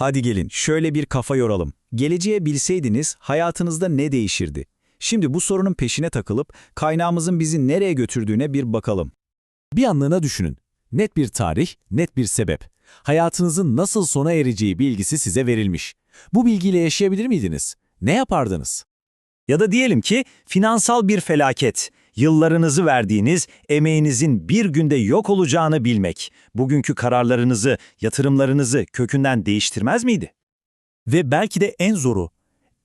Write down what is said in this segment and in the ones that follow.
Hadi gelin şöyle bir kafa yoralım. Geleceğe bilseydiniz hayatınızda ne değişirdi? Şimdi bu sorunun peşine takılıp kaynağımızın bizi nereye götürdüğüne bir bakalım. Bir anlığına düşünün. Net bir tarih, net bir sebep. Hayatınızın nasıl sona ereceği bilgisi size verilmiş. Bu bilgiyle yaşayabilir miydiniz? Ne yapardınız? Ya da diyelim ki finansal bir felaket, yıllarınızı verdiğiniz, emeğinizin bir günde yok olacağını bilmek, bugünkü kararlarınızı, yatırımlarınızı kökünden değiştirmez miydi? Ve belki de en zoru,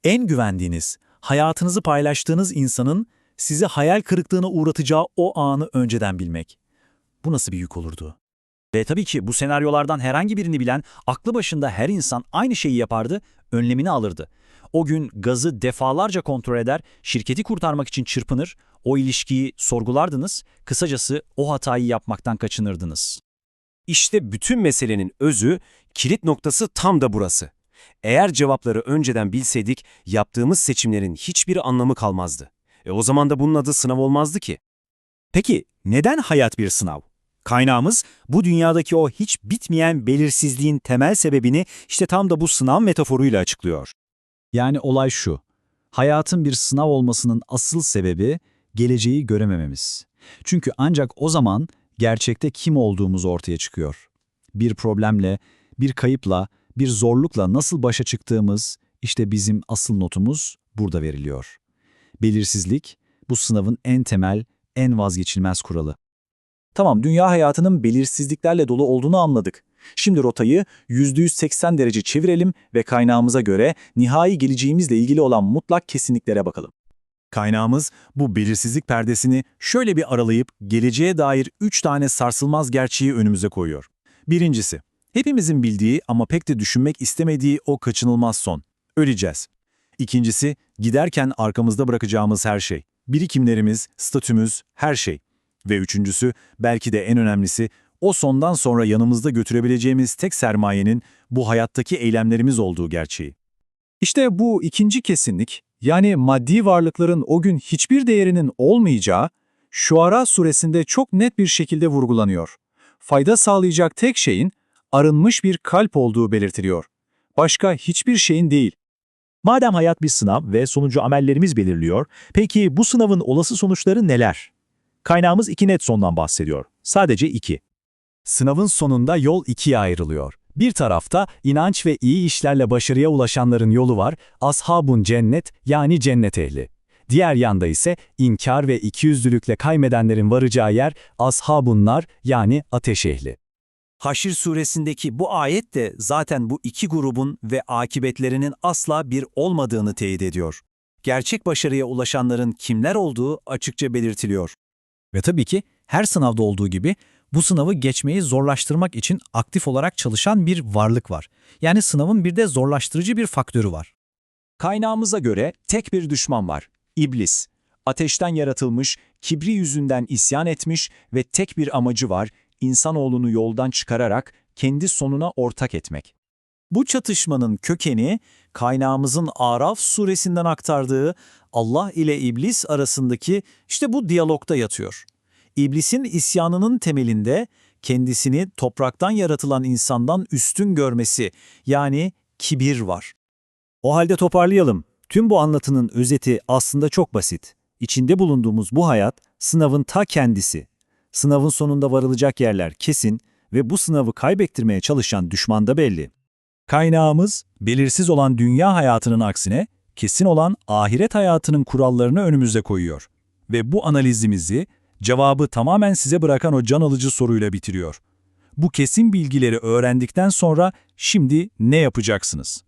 en güvendiğiniz, hayatınızı paylaştığınız insanın sizi hayal kırıklığına uğratacağı o anı önceden bilmek. Bu nasıl bir yük olurdu? Ve tabii ki bu senaryolardan herhangi birini bilen, aklı başında her insan aynı şeyi yapardı, önlemini alırdı. O gün gazı defalarca kontrol eder, şirketi kurtarmak için çırpınır, o ilişkiyi sorgulardınız, kısacası o hatayı yapmaktan kaçınırdınız. İşte bütün meselenin özü, kilit noktası tam da burası. Eğer cevapları önceden bilseydik, yaptığımız seçimlerin hiçbir anlamı kalmazdı. E o zaman da bunun adı sınav olmazdı ki. Peki neden hayat bir sınav? Kaynağımız bu dünyadaki o hiç bitmeyen belirsizliğin temel sebebini işte tam da bu sınav metaforuyla açıklıyor. Yani olay şu. Hayatın bir sınav olmasının asıl sebebi geleceği göremememiz. Çünkü ancak o zaman gerçekte kim olduğumuz ortaya çıkıyor. Bir problemle, bir kayıpla, bir zorlukla nasıl başa çıktığımız işte bizim asıl notumuz burada veriliyor. Belirsizlik bu sınavın en temel, en vazgeçilmez kuralı. Tamam, dünya hayatının belirsizliklerle dolu olduğunu anladık. Şimdi rotayı %180 derece çevirelim ve kaynağımıza göre nihai geleceğimizle ilgili olan mutlak kesinliklere bakalım. Kaynağımız bu belirsizlik perdesini şöyle bir aralayıp geleceğe dair üç tane sarsılmaz gerçeği önümüze koyuyor. Birincisi, hepimizin bildiği ama pek de düşünmek istemediği o kaçınılmaz son. Öleceğiz. İkincisi, giderken arkamızda bırakacağımız her şey. Birikimlerimiz, statümüz, her şey. Ve üçüncüsü, belki de en önemlisi, o sondan sonra yanımızda götürebileceğimiz tek sermayenin bu hayattaki eylemlerimiz olduğu gerçeği. İşte bu ikinci kesinlik, yani maddi varlıkların o gün hiçbir değerinin olmayacağı, Şuara suresinde çok net bir şekilde vurgulanıyor. Fayda sağlayacak tek şeyin arınmış bir kalp olduğu belirtiliyor. Başka hiçbir şeyin değil. Madem hayat bir sınav ve sonucu amellerimiz belirliyor, peki bu sınavın olası sonuçları neler? Kaynağımız iki net sondan bahsediyor. Sadece iki. Sınavın sonunda yol ikiye ayrılıyor. Bir tarafta inanç ve iyi işlerle başarıya ulaşanların yolu var, ashabun cennet yani cennet ehli. Diğer yanda ise inkar ve ikiyüzlülükle kaymedenlerin varacağı yer ashabunlar yani ateş ehli. Haşr suresindeki bu ayet de zaten bu iki grubun ve akibetlerinin asla bir olmadığını teyit ediyor. Gerçek başarıya ulaşanların kimler olduğu açıkça belirtiliyor. Ve tabii ki her sınavda olduğu gibi bu sınavı geçmeyi zorlaştırmak için aktif olarak çalışan bir varlık var. Yani sınavın bir de zorlaştırıcı bir faktörü var. Kaynağımıza göre tek bir düşman var, İblis. Ateşten yaratılmış, kibri yüzünden isyan etmiş ve tek bir amacı var, insanoğlunu yoldan çıkararak kendi sonuna ortak etmek. Bu çatışmanın kökeni, kaynağımızın Araf suresinden aktardığı Allah ile İblis arasındaki işte bu diyalogda yatıyor. İblisin isyanının temelinde kendisini topraktan yaratılan insandan üstün görmesi yani kibir var. O halde toparlayalım. Tüm bu anlatının özeti aslında çok basit. İçinde bulunduğumuz bu hayat sınavın ta kendisi. Sınavın sonunda varılacak yerler kesin ve bu sınavı kaybettirmeye çalışan düşman da belli. Kaynağımız belirsiz olan dünya hayatının aksine kesin olan ahiret hayatının kurallarını önümüze koyuyor. Ve bu analizimizi cevabı tamamen size bırakan o can alıcı soruyla bitiriyor. Bu kesin bilgileri öğrendikten sonra şimdi ne yapacaksınız?